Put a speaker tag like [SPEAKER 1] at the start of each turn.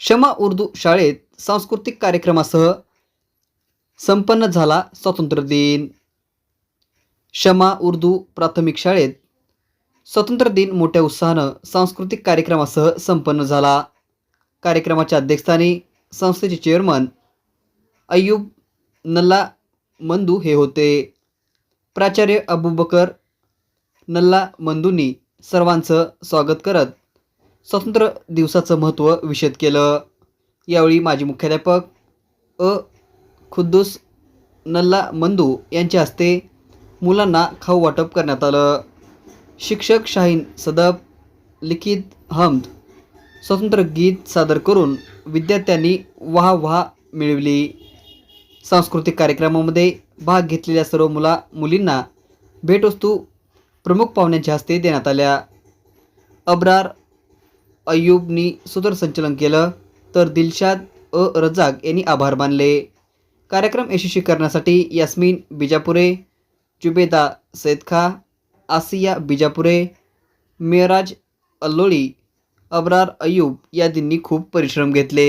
[SPEAKER 1] शमा उर्दू शाळेत सांस्कृतिक कार्यक्रमासह संपन्न झाला स्वातंत्र्य दिन. शमा उर्दू प्राथमिक शाळेत स्वातंत्र्य दिन मोठ्या उत्साहानं सांस्कृतिक कार्यक्रमासह संपन्न झाला. कार्यक्रमाच्या अध्यक्षस्थानी संस्थेचे चेअरमन अय्यूब नल्ला मंदू हे होते. प्राचार्य अबूबकर नल्ला मंदूंनी सर्वांचं स्वागत करत स्वातंत्र्य दिवसाचं महत्त्व विशद केलं. यावेळी माजी मुख्याध्यापक अ. खुद्दूस नल्ला मंदू यांच्या हस्ते मुलांना खाऊ वाटप करण्यात आलं. शिक्षक शाहीन सदब लिखित हमद स्वतंत्र गीत सादर करून विद्यार्थ्यांनी वाह वाह मिळवली. सांस्कृतिक कार्यक्रमामध्ये भाग घेतलेल्या सर्व मुला मुलींना भेटवस्तू प्रमुख पाहुण्यांच्या हस्ते देण्यात आल्या. अब्रार अय्यूबनी सूत्रसंचलन केलं तर दिलशाद अ रजाक यांनी आभार मानले. कार्यक्रम यशस्वी करण्यासाठी यास्मीन बिजापुरे जुबेदा सैदखा आसिया बिजापुरे मेराज अल्लोळी अब्रार अय्यूब यादींनी खूप परिश्रम घेतले.